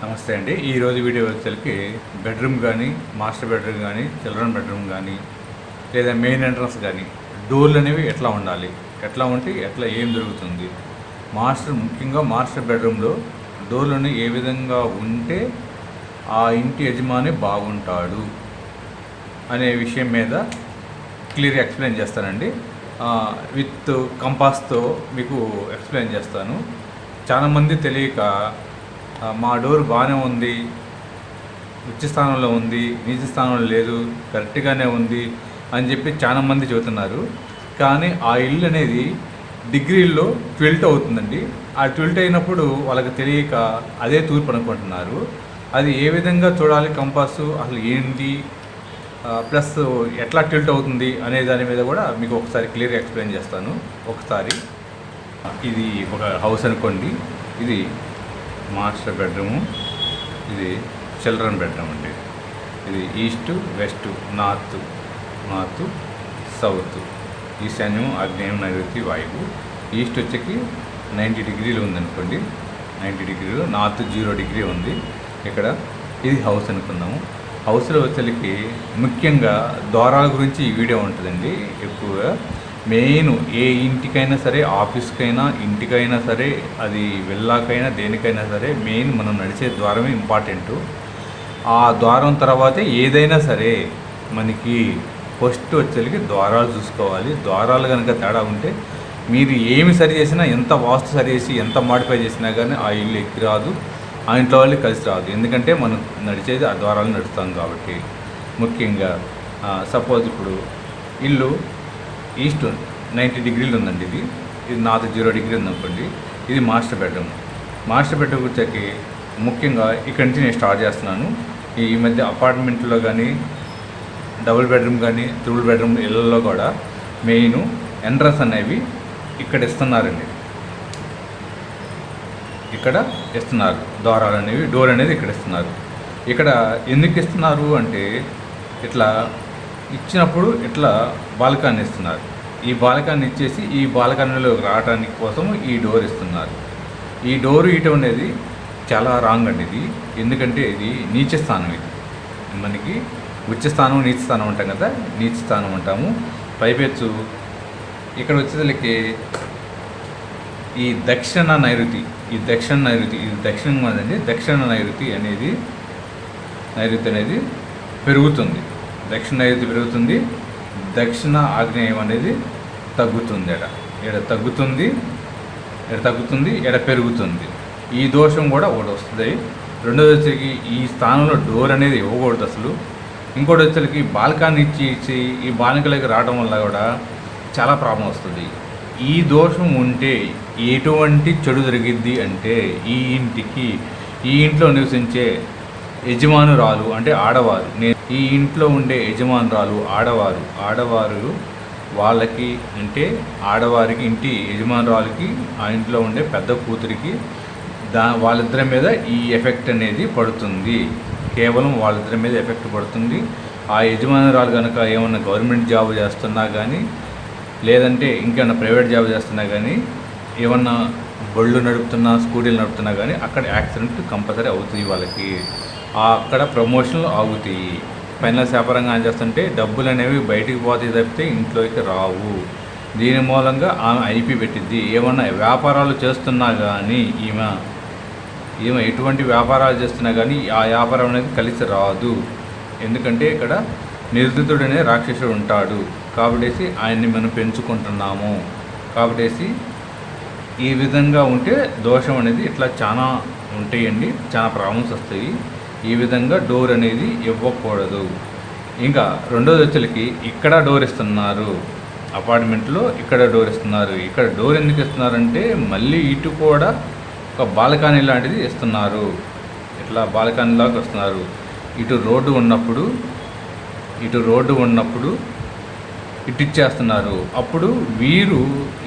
నమస్తే అండి. ఈరోజు వీడియో వచ్చేసరికి బెడ్రూమ్ కానీ మాస్టర్ బెడ్రూమ్ కానీ చిల్డ్రన్ బెడ్రూమ్ కానీ లేదా మెయిన్ ఎంట్రన్స్ కానీ డోర్లు అనేవి ఎట్లా ఉండాలి? ఎట్లా ఉంటే ఎట్లా ఏం జరుగుతుంది మాస్టర్ ముఖ్యంగా మాస్టర్ బెడ్రూమ్లో డోర్లను ఏ విధంగా ఉంటే ఆ ఇంటి యజమాని బాగుంటాడు అనే విషయం మీద క్లియర్గా ఎక్స్ప్లెయిన్ చేస్తానండి. విత్ కంపాస్తో మీకు ఎక్స్ప్లెయిన్ చేస్తాను. చాలామంది తెలియక మా డోర్ బాగానే ఉంది. ఉచ్చ స్థానంలో ఉంది. నీచ స్థానంలో లేదు. కరెక్ట్గానే ఉంది అని చెప్పి చాలామంది చెబుతున్నారు. కానీ ఆ ఇల్లు అనేది డిగ్రీల్లో ట్విల్ట్ అవుతుందండి. ఆ ట్విల్ట్ అయినప్పుడు వాళ్ళకి తెలియక అదే తూర్పు అనుకుంటున్నారు. అది ఏ విధంగా చూడాలి కంపాసు? అసలు ఏంటి? ప్లస్ ఎట్లా ట్విల్ట్ అవుతుంది అనే దాని మీద కూడా మీకు ఒకసారి క్లియర్గా ఎక్స్ప్లెయిన్ చేస్తాను. ఒకసారి. ఇది ఒక హౌస్ అనుకోండి. ఇది మాస్టర్ బెడ్రూము. ఇది చిల్డ్రన్ బెడ్రూమ్ అండి. ఇది east west north north south. ఈశాన్యం ఆగ్నేయం నైరుతి వాయువు. ఈస్ట్ వచ్చేకి నైంటీ డిగ్రీలు ఉందనుకోండి. నైంటీ డిగ్రీలు నార్త్ జీరో డిగ్రీ ఉంది. ఇక్కడ ఇది హౌస్ అనుకుందాము. హౌస్లో వచ్చేకి ముఖ్యంగా ద్వారాల గురించి ఈ వీడియో ఉంటుందండి. ఎక్కువగా మెయిన్ ఏ ఇంటికైనా సరే ఆఫీస్కైనా ఇంటికైనా సరే అది వెళ్ళాకైనా దేనికైనా సరే మెయిన్ మనం నడిచే ద్వారమే ఇంపార్టెంట్. ఆ ద్వారం తర్వాతే ఏదైనా సరే మనకి ఫస్ట్ వచ్చేసరికి ద్వారాలు చూసుకోవాలి. ద్వారాలు కనుక తేడా ఉంటే మీరు ఏమి సరి చేసినా ఎంత వాస్తు సరి చేసి ఎంత మాడిఫై చేసినా కానీ ఆ ఇల్లు ఎక్కి రాదు ఆ ఇంట్లో వాళ్ళు కలిసి రాదు. ఎందుకంటే మనం నడిచేది ఆ ద్వారాలు నడుస్తాం కాబట్టి. ముఖ్యంగా సపోజ్ ఇప్పుడు ఇల్లు ఈస్ట్ నైంటీ డిగ్రీలు ఉందండి ఇది. ఇది నార్త్ జీరో డిగ్రీ ఉందనుకోండి. ఇది మాస్టర్ బెడ్రూమ్. మాస్టర్ బెడ్రూమ్ వచ్చేకి ముఖ్యంగా ఇక్కడి నుంచి నేను స్టార్ట్ చేస్తున్నాను. ఈ మధ్య అపార్ట్మెంట్లో కానీ డబుల్ బెడ్రూమ్ కానీ త్రిబుల్ బెడ్రూమ్ ఇళ్ళల్లో కూడా మెయిన్ ఎంట్రన్స్ అనేవి ఇక్కడ ఇస్తున్నారండి. ఇక్కడ ఇస్తున్నారు. ద్వారాలు అనేవి డోర్ అనేది ఇక్కడ ఇస్తున్నారు. ఇక్కడ ఎందుకు ఇస్తున్నారు అంటే ఇట్లా ఇచ్చినప్పుడు ఇట్లా బాల్కాన్ని ఇస్తున్నారు. ఈ బాలకాన్ని ఇచ్చేసి ఈ బాల్కనీలో రావడానికి కోసం ఈ డోర్ ఇస్తున్నారు. ఈ డోర్ ఇయటం అనేది చాలా రాంగ్ అండి ఇది. ఎందుకంటే ఇది నీచ స్థానం ఇది. మనకి ఉచ్చ స్థానం నీచ స్థానం అంటాం కదా నీచ స్థానం అంటాము. పైపెచ్చు. ఇక్కడ వచ్చేసరికి ఈ దక్షిణ నైరుతి ఈ దక్షిణ నైరుతి ఇది దక్షిణం కదండి దక్షిణ నైరుతి అనేది నైరుతి అనేది పెరుగుతుంది. దక్షిణ నైరుతి పెరుగుతుంది. దక్షిణ ఆగ్నేయం అనేది తగ్గుతుంది ఎడ. ఎడ తగ్గుతుంది ఎడ తగ్గుతుంది ఎడ పెరుగుతుంది. ఈ దోషం కూడా ఒకటి వస్తుంది. రెండోది వచ్చేసి ఈ స్థానంలో డోర్ అనేది ఇవ్వకూడదు అసలు. ఇంకోటి వచ్చేసరికి బాల్కాన్ని ఇచ్చి ఇచ్చి ఈ బాలికలకు రావడం వల్ల కూడా చాలా ప్రాబ్లం వస్తుంది. ఈ దోషం ఉంటే ఎటువంటి చెడు జరిగిద్ది అంటే ఈ ఇంటికి ఈ ఇంట్లో నివసించే యజమానురాలు అంటే ఆడవారు. నేను ఈ ఇంట్లో ఉండే యజమానురాలు ఆడవారు ఆడవారు వాళ్ళకి అంటే ఆడవారికి ఇంటి యజమానురాలకి ఆ ఇంట్లో ఉండే పెద్ద కూతురికి దా వాళ్ళిద్దరి మీద ఈ ఎఫెక్ట్ అనేది పడుతుంది. కేవలం వాళ్ళిద్దరి మీద ఎఫెక్ట్ పడుతుంది. ఆ యజమానురాలు కనుక ఏమన్నా గవర్నమెంట్ జాబ్ చేస్తున్నా కానీ లేదంటే ఇంకేమన్నా ప్రైవేట్ జాబ్ చేస్తున్నా కానీ ఏమన్నా బళ్ళు నడుపుతున్నా స్కూటీలు నడుపుతున్నా కానీ అక్కడ యాక్సిడెంట్ కంపల్సరీ అవుతుంది వాళ్ళకి. అక్కడ ప్రమోషన్లు ఆగుతాయి. పైన వ్యాపారంగా ఏం చేస్తుంటే డబ్బులు అనేవి బయటికి పోతాయి తప్పితే ఇంట్లోకి రావు. దీని మూలంగా ఆమె ఐపీ పెట్టిద్ది. ఏమన్నా వ్యాపారాలు చేస్తున్నా కానీ ఈమె ఈమె ఎటువంటి వ్యాపారాలు చేస్తున్నా కానీ ఆ వ్యాపారం అనేది కలిసి రాదు. ఎందుకంటే ఇక్కడ నిర్దితుడనే రాక్షసుడు ఉంటాడు. కాబట్టేసి ఆయన్ని మనం పెంచుకుంటున్నాము. కాబట్టేసి ఈ విధంగా ఉంటే దోషం అనేది ఇట్లా చాలా ఉంటాయండి. చాలా ప్రాబ్లమ్స్ వస్తాయి. ఈ విధంగా డోర్ అనేది ఇవ్వకూడదు. ఇంకా రెండోది వచ్చేసరికి ఇక్కడ డోర్ ఇస్తున్నారు. అపార్ట్మెంట్లో ఇక్కడ డోర్ ఇస్తున్నారు. ఇక్కడ డోర్ ఎందుకు ఇస్తున్నారంటే మళ్ళీ ఇటు కూడా ఒక బాల్కనీ లాంటిది ఇస్తున్నారు. ఇట్లా బాల్కనీ లాగా వస్తున్నారు ఇటు రోడ్డు ఉన్నప్పుడు ఇటు రోడ్డు ఉన్నప్పుడు ఇటు ఇచ్చేస్తున్నారు. అప్పుడు వీరు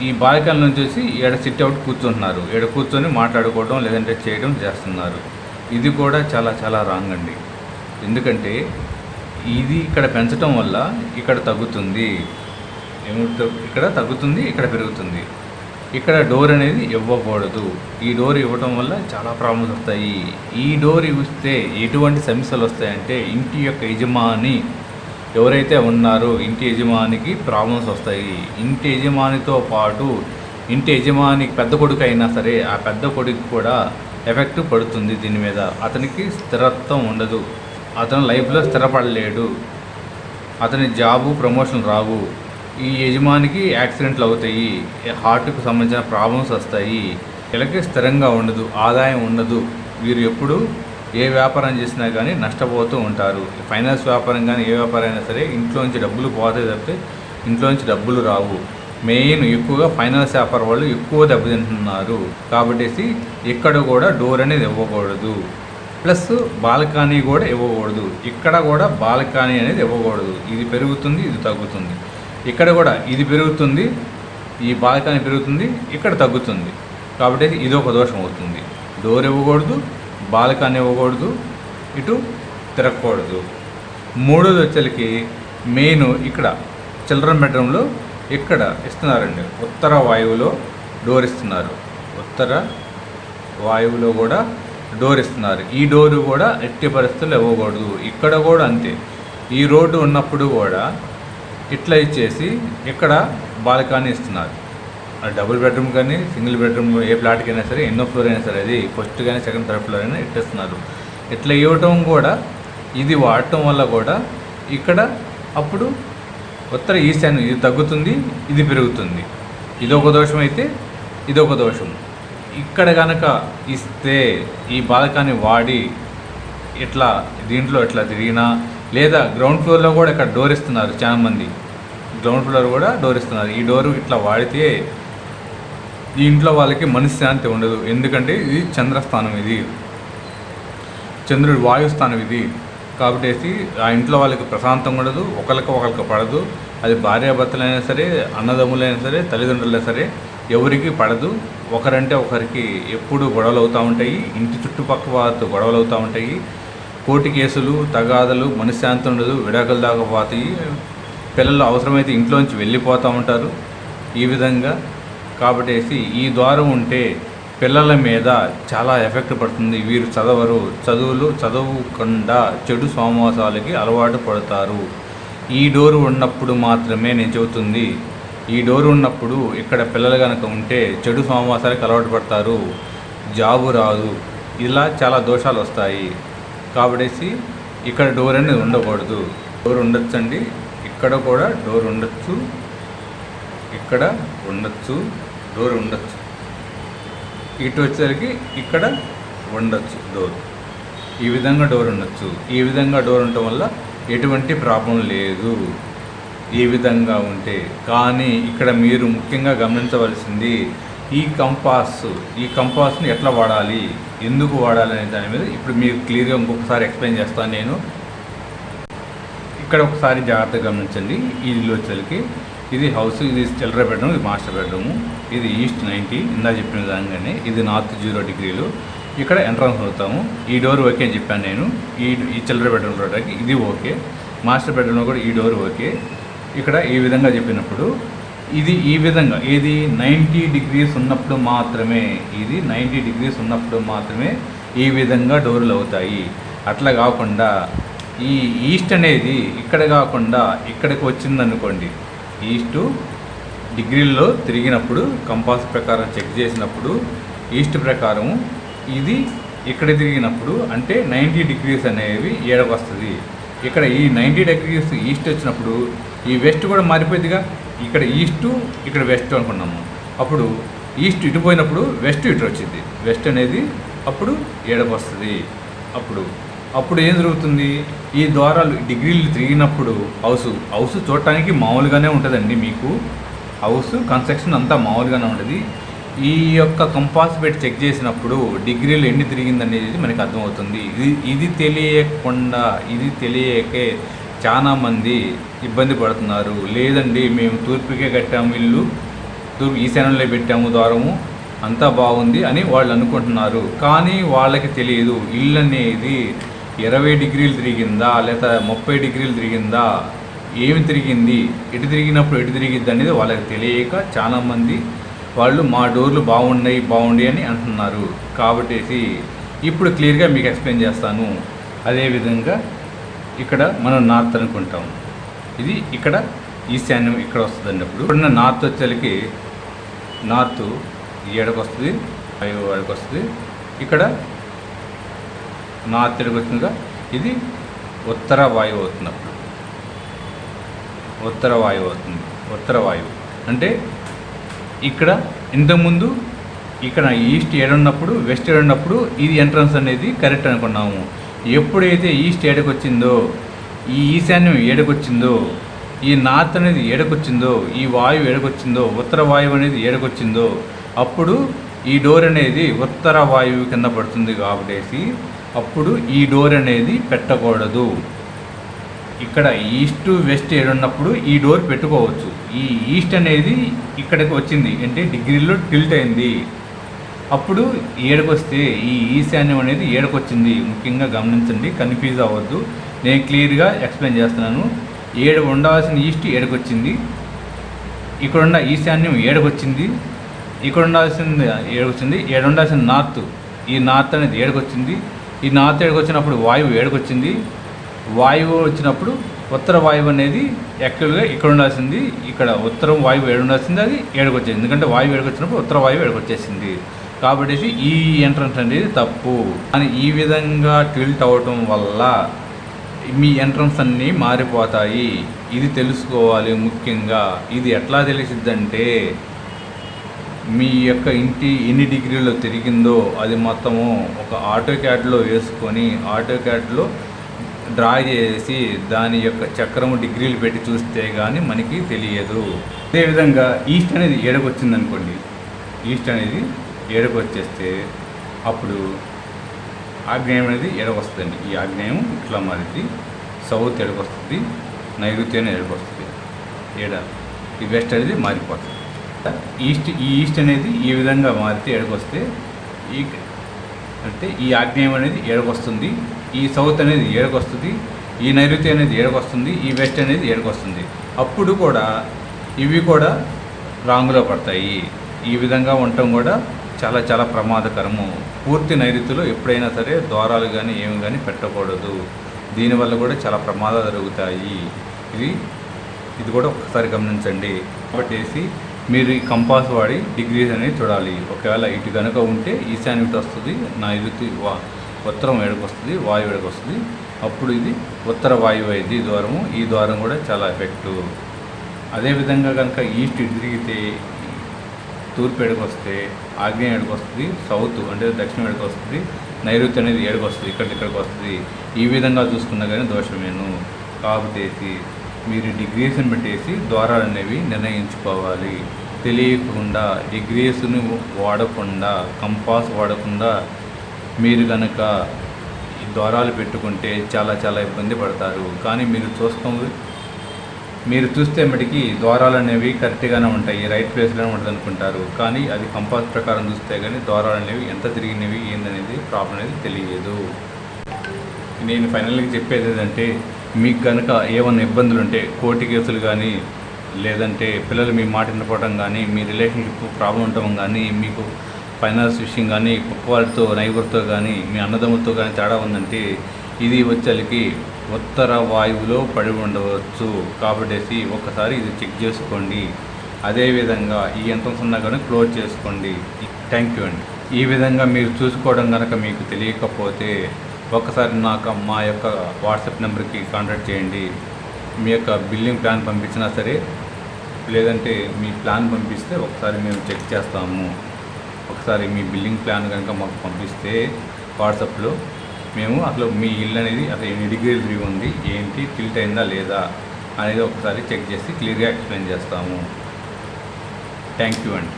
ఈ బాల్కనీ నుంచి వచ్చి ఈడ సిట్ అవుట్ కూర్చుంటున్నారు. ఈడ కూర్చొని మాట్లాడుకోవడం లేదంటే చేయడం చేస్తున్నారు. ఇది కూడా చాలా చాలా రాంగ్ అండి. ఎందుకంటే ఇది ఇక్కడ పెంచడం వల్ల ఇక్కడ తగ్గుతుంది. ఇక్కడ తగ్గుతుంది ఇక్కడ పెరుగుతుంది. ఇక్కడ డోర్ అనేది ఇవ్వకూడదు. ఈ డోర్ ఇవ్వటం వల్ల చాలా ప్రాబ్లమ్స్ వస్తాయి. ఈ డోర్ ఇస్తే ఎటువంటి సమస్యలు వస్తాయంటే ఇంటి యొక్క యజమాని ఎవరైతే ఉన్నారో ఇంటి యజమానికి ప్రాబ్లమ్స్ వస్తాయి. ఇంటి యజమానితో పాటు ఇంటి యజమాని పెద్ద కొడుకు అయినా సరే ఆ పెద్ద కొడుకు కూడా ఎఫెక్ట్ పడుతుంది దీని మీద. అతనికి స్థిరత్వం ఉండదు. అతను లైఫ్లో స్థిరపడలేడు. అతని జాబు ప్రమోషన్ రావు. ఈ యజమానికి యాక్సిడెంట్లు అవుతాయి. హార్ట్కు సంబంధించిన ప్రాబ్లమ్స్ వస్తాయి. వీళ్ళకి స్థిరంగా ఉండదు. ఆదాయం ఉండదు. వీరు ఎప్పుడు ఏ వ్యాపారం చేసినా కానీ నష్టపోతూ ఉంటారు. ఫైనాన్స్ వ్యాపారం కానీ ఏ వ్యాపారం అయినా సరే ఇంట్లోంచి డబ్బులు పోతే తప్పితే ఇంట్లోంచి డబ్బులు రావు. మెయిన్ ఎక్కువగా ఫైనాన్స్ వ్యాపార వాళ్ళు ఎక్కువ దెబ్బతింటున్నారు. కాబట్టి ఇక్కడ కూడా డోర్ అనేది ఇవ్వకూడదు. ప్లస్ బాల్కనీ కూడా ఇవ్వకూడదు. ఇక్కడ కూడా బాల్కనీ అనేది ఇవ్వకూడదు. ఇది పెరుగుతుంది ఇది తగ్గుతుంది. ఇక్కడ కూడా ఇది పెరుగుతుంది ఈ బాల్కనీ పెరుగుతుంది ఇక్కడ తగ్గుతుంది. కాబట్టి ఇది ఒక దోషం అవుతుంది. డోర్ ఇవ్వకూడదు బాల్కనీ ఇవ్వకూడదు ఇటు తిరగకూడదు. మూడోది వచ్చేసరికి మెయిన్ ఇక్కడ చిల్డ్రన్ బెడ్రూమ్లో ఇక్కడ ఇస్తున్నారండి. ఉత్తర వాయువులో డోర్ ఇస్తున్నారు. ఉత్తర వాయువులో కూడా డోర్ ఇస్తున్నారు. ఈ డోరు కూడా ఎట్టి పరిస్థితులు ఇవ్వకూడదు. ఇక్కడ కూడా అంతే. ఈ రోడ్డు ఉన్నప్పుడు కూడా ఇట్లా ఇచ్చేసి ఇక్కడ బాల్కనీ ఇస్తున్నారు. డబుల్ బెడ్రూమ్ కానీ సింగిల్ బెడ్రూమ్ ఏ ఫ్లాట్కి అయినా సరే ఎన్నో ఫ్లోర్ అయినా సరే అది ఫస్ట్ కానీ సెకండ్ థర్డ్ ఫ్లోర్ అయినా ఇట్టేస్తున్నారు ఇట్లా ఇవ్వటం కూడా ఇది వాడటం వల్ల కూడా ఇక్కడ అప్పుడు ఉత్తర ఈశాన్యం ఇది తగ్గుతుంది ఇది పెరుగుతుంది. ఇది ఒక దోషం అయితే ఇదొక దోషం. ఇక్కడ కనుక ఇస్తే ఈ బాలకాన్ని వాడి ఇట్లా దీంట్లో ఇట్లా తిరిగినా లేదా గ్రౌండ్ ఫ్లోర్లో కూడా ఇక్కడ డోర్ ఇస్తున్నారు చాలామంది గ్రౌండ్ ఫ్లోర్ కూడా డోర్ ఇస్తున్నారు. ఈ డోర్ ఇట్లా వాడితే ఈ ఇంట్లో వాళ్ళకి మనశ్శాంతి ఉండదు. ఎందుకంటే ఇది చంద్రస్థానం ఇది. చంద్రుడి వాయుస్థానం ఇది. కాబట్టి ఆ ఇంట్లో వాళ్ళకి ప్రశాంతంగా ఉండదు ఒకరికి ఒకరికి పడదు. అది భార్యాభర్తలైనా సరే అన్నదమ్ములైనా సరే తల్లిదండ్రులైనా సరే ఎవరికి పడదు. ఒకరంటే ఒకరికి ఎప్పుడు గొడవలు అవుతూ ఉంటాయి. ఇంటి చుట్టుపక్కల వారితో గొడవలు అవుతూ ఉంటాయి. కోర్టు కేసులు తగాదలు మనశ్శాంతి ఉండదు విడాకులు దాకా పోతాయి పిల్లలు అవసరమైతే ఇంట్లోంచి వెళ్ళిపోతూ ఉంటారు ఈ విధంగా. కాబట్టి ఈ ద్వారం ఉంటే పిల్లల మీద చాలా ఎఫెక్ట్ పడుతుంది. వీరు చదవరు. చదువులు చదవకుండా చెడు సోమవాసాలకి అలవాటు పడతారు. ఈ డోరు ఉన్నప్పుడు మాత్రమే నేను చెబుతుంది. ఈ డోరు ఉన్నప్పుడు ఇక్కడ పిల్లలు కనుక ఉంటే చెడు సోమవాసాలకి అలవాటు పడతారు. జాబు రాదు. ఇలా చాలా దోషాలు వస్తాయి. కాబట్టి ఇక్కడ డోర్ అనేది ఉండకూడదు. డోర్ ఉండొచ్చండి. ఇక్కడ కూడా డోర్ ఉండొచ్చు. ఇక్కడ ఉండొచ్చు. డోర్ ఉండొచ్చు. ఇటు వచ్చేసరికి ఇక్కడ ఉండొచ్చు డోర్. ఈ విధంగా డోర్ ఉండొచ్చు. ఈ విధంగా డోర్ ఉండటం వల్ల ఎటువంటి ప్రాబ్లం లేదు. ఈ విధంగా ఉంటే. కానీ ఇక్కడ మీరు ముఖ్యంగా గమనించవలసింది ఈ కంపాస్ ఈ కంపాస్ని ఎట్లా వాడాలి? ఎందుకు వాడాలి అనే దాని మీద ఇప్పుడు మీరు క్లియర్గా ఇంకొకసారి ఎక్స్ప్లెయిన్ చేస్తాను నేను. ఇక్కడ ఒకసారి జాగ్రత్తగా గమనించండి. ఈ ఇల్లు వచ్చేసరికి ఇది హౌస్ ఇది చిల్లర బెడ్రూమ్ ఇది మాస్టర్ బెడ్రూమ్. ఇది ఈస్ట్ నైంటీ ఇందా చెప్పిన విధంగానే ఇది నార్త్ జీరో డిగ్రీలు. ఇక్కడ ఎంట్రన్స్ అవుతాము. ఈ డోర్ ఓకే అని చెప్పాను నేను. ఈ ఈ చిల్లర బెడ్రూమ్ చూడడానికి ఇది ఓకే. మాస్టర్ బెడ్రూమ్లో కూడా ఈ డోర్ ఓకే. ఇక్కడ ఈ విధంగా చెప్పినప్పుడు ఇది ఈ విధంగా ఇది నైంటీ డిగ్రీస్ ఉన్నప్పుడు మాత్రమే ఇది నైంటీ డిగ్రీస్ ఉన్నప్పుడు మాత్రమే ఈ విధంగా డోర్లు అవుతాయి. అట్లా కాకుండా ఈ ఈస్ట్ అనేది ఇక్కడ కాకుండా ఇక్కడికి వచ్చిందనుకోండి ఈస్టు డిగ్రీల్లో తిరిగినప్పుడు కంపాస్ ప్రకారం చెక్ చేసినప్పుడు ఈస్ట్ ప్రకారం ఇది ఇక్కడ తిరిగినప్పుడు అంటే నైంటీ డిగ్రీస్ అనేవి ఏడకు వస్తుంది. ఇక్కడ ఈ నైంటీ డిగ్రీస్ ఈస్ట్ వచ్చినప్పుడు ఈ వెస్ట్ కూడా మారిపోయిందిగా ఇక్కడ ఈస్ట్ ఇక్కడ వెస్ట్ అనుకున్నాము. అప్పుడు ఈస్ట్ ఇటు పోయినప్పుడు వెస్ట్ ఇటు వచ్చింది. వెస్ట్ అనేది అప్పుడు ఏడకు వస్తుంది. అప్పుడు అప్పుడు ఏం జరుగుతుంది? ఈ ద్వారాలు డిగ్రీలు తిరిగినప్పుడు హౌస్ హౌస్ చూడటానికి మామూలుగానే ఉంటుందండి మీకు. హౌస్ కన్స్ట్రక్షన్ అంతా మామూలుగానే ఉంటుంది ఈ యొక్క కంపాస్ పెట్టి చెక్ చేసినప్పుడు డిగ్రీలు ఎన్ని తిరిగిందనేది మనకి అర్థమవుతుంది. ఇది ఇది తెలియకుండా ఇది తెలియకే చాలామంది ఇబ్బంది పడుతున్నారు. లేదండి మేము తూర్పుకే కట్టాము ఇల్లు తూర్పు ఈశాన్యంలో పెట్టాము ద్వారము అంతా బాగుంది అని వాళ్ళు అనుకుంటున్నారు. కానీ వాళ్ళకి తెలియదు ఇల్లు అనేది ఇరవై డిగ్రీలు తిరిగిందా లేదా ముప్పై డిగ్రీలు తిరిగిందా ఏమి తిరిగింది ఎటు తిరిగినప్పుడు ఎటు తిరిగిద్ది అనేది వాళ్ళకి తెలియక చాలామంది వాళ్ళు మా డోర్లు బాగున్నాయి బాగుండి అని అంటున్నారు. కాబట్టి ఇప్పుడు క్లియర్గా మీకు ఎక్స్ప్లెయిన్ చేస్తాను. అదేవిధంగా ఇక్కడ మనం నార్త్ అనుకుంటాం. ఇది ఇక్కడ ఈశాన్యం ఇక్కడ వస్తుంది అన్నప్పుడు ఇప్పుడున్న నార్త్ వచ్చేసరికి నార్త్ ఏడకు వస్తుంది వాయువు వాడికి వస్తుంది ఇక్కడ నార్త్ ఎడకు వచ్చిందిగా ఇది ఉత్తర వాయువు అవుతున్నప్పుడు ఉత్తర వాయువు అవుతుంది ఉత్తర వాయువు. అంటే ఇక్కడ ఇంతకుముందు ఇక్కడ ఈస్ట్ ఏడున్నప్పుడు వెస్ట్ ఏడున్నప్పుడు ఇది ఎంట్రన్స్ అనేది కరెక్ట్ అనుకున్నాము. ఎప్పుడైతే ఈస్ట్ ఎడకొచ్చిందో ఈ ఈశాన్యం ఏడకొచ్చిందో ఈ నార్త్ అనేది ఏడకొచ్చిందో ఈ వాయువు ఏడకొచ్చిందో ఉత్తర వాయువు అనేది ఏడకొచ్చిందో అప్పుడు ఈ డోర్ అనేది ఉత్తర వాయువు కింద పడుతుంది కాబట్టి అప్పుడు ఈ డోర్ అనేది పెట్టకూడదు. ఇక్కడ ఈస్ట్ వెస్ట్ ఏడున్నప్పుడు ఈ డోర్ పెట్టుకోవచ్చు. ఈ ఈస్ట్ అనేది ఇక్కడికి వచ్చింది. అంటే డిగ్రీలో టిల్ట్ అయింది. అప్పుడు ఏడకొస్తే ఈ ఈశాన్యం అనేది ఏడకొచ్చింది. ముఖ్యంగా గమనించండి కన్ఫ్యూజ్ అవ్వద్దు. నేను క్లియర్గా ఎక్స్ప్లెయిన్ చేస్తున్నాను. ఏడు ఉండాల్సిన ఈస్ట్ ఏడుకొచ్చింది. ఇక్కడ ఉన్న ఈశాన్యం ఏడుకొచ్చింది. ఇక్కడ ఉండాల్సింది ఏడుకొచ్చింది. ఏడు ఉండాల్సిన నార్త్. ఈ నార్త్ అనేది ఏడుకొచ్చింది. ఈ నార్త్ ఏడుకొచ్చినప్పుడు వాయువు ఏడుకొచ్చింది. వాయువు వచ్చినప్పుడు ఉత్తర వాయువు అనేది యాక్చువల్గా ఇక్కడ ఉండాల్సింది. ఇక్కడ ఉత్తరం వాయువు ఏడు ఉండాల్సింది. అది ఏడుకొచ్చేది ఎందుకంటే వాయువు ఏడుకొచ్చినప్పుడు ఉత్తర వాయువు ఏడుకొచ్చేసింది. కాబట్టి ఈ ఎంట్రన్స్ అనేది తప్పు. అని ఈ విధంగా టిల్ట్ అవటం వల్ల మీ ఎంట్రన్స్ అన్నీ మారిపోతాయి. ఇది తెలుసుకోవాలి ముఖ్యంగా. ఇది ఎట్లా తెలిసిద్దంటే మీ యొక్క ఇంటి ఎన్ని డిగ్రీలో తిరిగిందో అది మొత్తము ఒక ఆటో క్యాడ్లో వేసుకొని ఆటో క్యాడ్లో డ్రా చేసి దాని యొక్క చక్రము డిగ్రీలు పెట్టి చూస్తే కానీ మనకి తెలియదు. అదేవిధంగా ఈస్ట్ అనేది ఏడకు వచ్చింది అనుకోండి ఈస్ట్ అనేది ఏడకు వచ్చేస్తే అప్పుడు ఆగ్నేయం అనేది ఎడకొస్తుందండి. ఈ ఆగ్నేయం ఇట్లా మారింది సౌత్ ఎడకొస్తుంది నైరుతి అనేది ఎడకొస్తుంది. ఏడ? ఈ వెస్ట్ అనేది మారిపోతుంది. ఈస్ట్ ఈ ఈస్ట్ అనేది ఈ విధంగా మారితే ఎడకొస్తే ఈ అంటే ఈ ఆగ్నేయం అనేది ఏడకొస్తుంది ఈ సౌత్ అనేది ఏడకొస్తుంది ఈ నైరుతి అనేది ఏడకొస్తుంది ఈ వెస్ట్ అనేది ఏడకొస్తుంది. అప్పుడు కూడా ఇవి కూడా రాంగులో పడతాయి. ఈ విధంగా ఉండటం కూడా చాలా చాలా ప్రమాదకరము. పూర్తి నైరుతిలో ఎప్పుడైనా సరే ద్వారాలు కానీ ఏమి కానీ పెట్టకూడదు. దీనివల్ల కూడా చాలా ప్రమాదాలు జరుగుతాయి. ఇది ఇది కూడా ఒకసారి గమనించండి. కాబట్టి మీరు ఈ కంపాస్ వాడి డిగ్రీస్ అనేది చూడాలి. ఒకవేళ ఇటు కనుక ఉంటే ఈశాన్య ఇటు వస్తుంది నైరుతి వా ఉత్తరం ఏడుకు వస్తుంది వాయువు ఏడుకు వస్తుంది. అప్పుడు ఇది ఉత్తర వాయువు అయింది. ఈ ద్వారము ఈ ద్వారం కూడా చాలా ఎఫెక్టు అదేవిధంగా కనుక ఈస్ట్ ఇటు తిరిగితే తూర్పు ఏడుకు వస్తే ఆగ్నేయం ఏడుకు వస్తుంది సౌత్ అంటే దక్షిణం ఏడుకు వస్తుంది నైరుతి అనేది ఏడుకు వస్తుంది ఇక్కడికి ఇక్కడికి వస్తుంది. ఈ విధంగా చూసుకున్నా కానీ దోషమేను. కాబట్టి మీరు డిగ్రీస్ని పెట్టేసి ద్వారాలు అనేవి నిర్ణయించుకోవాలి. తెలియకుండా డిగ్రీస్ని వాడకుండా కంపాస్ వాడకుండా మీరు కనుక ద్వారాలు పెట్టుకుంటే చాలా చాలా ఇబ్బంది పడతారు. కానీ మీరు చూస్తాం మీరు చూస్తే మటుకి ద్వారాలు అనేవి కరెక్ట్గానే ఉంటాయి రైట్ ప్లేస్లోనే ఉంటుంది అనుకుంటారు. కానీ అది కంపాస్ ప్రకారం చూస్తే కానీ ద్వారాలు అనేవి ఎంత తిరిగినవి ఏందనేది ప్రాబ్లం అనేది తెలియదు. నేను ఫైనల్గా చెప్పేది ఏంటంటే మీకు కనుక ఏమైనా ఇబ్బందులు ఉంటే కోర్టు కేసులు కానీ లేదంటే పిల్లలు మీ మాట వినపడటం కానీ మీ రిలేషన్షిప్ ప్రాబ్లం ఉండటం కానీ మీకు ఫైనాన్స్ విషయం కానీ కుక్క వాళ్ళతో నైబర్తో కానీ మీ అన్నదమ్ములతో కానీ తేడా ఉందంటే ఇది వచ్చేకి ఉత్తర వాయువులో పడి ఉండవచ్చు. కాబట్టి ఒకసారి ఇది చెక్ చేసుకోండి. అదేవిధంగా ఈ యంత్రం సున్నా కానీ క్లోజ్ చేసుకోండి. థ్యాంక్ యూ అండి. ఈ విధంగా మీరు చూసుకోవడం కనుక మీకు తెలియకపోతే ఒకసారి నాకు మా యొక్క వాట్సాప్ నెంబర్కి కాంటాక్ట్ చేయండి. మీ యొక్క బిల్లింగ్ ప్లాన్ పంపించినా సరే లేదంటే మీ ప్లాన్ పంపిస్తే ఒకసారి మేము చెక్ చేస్తాము. ఒకసారి మీ బిల్లింగ్ ప్లాన్ కనుక మాకు పంపిస్తే వాట్సాప్లో మేము అసలు మీ ఇల్లు అనేది అసలు ఎన్ని డిగ్రీలు ఉంది ఏంటి టిల్ట్ అయిందా లేదా అనేది ఒకసారి చెక్ చేసి క్లియర్గా ఎక్స్ప్లెయిన్ చేస్తాము. థ్యాంక్ యూ అండి.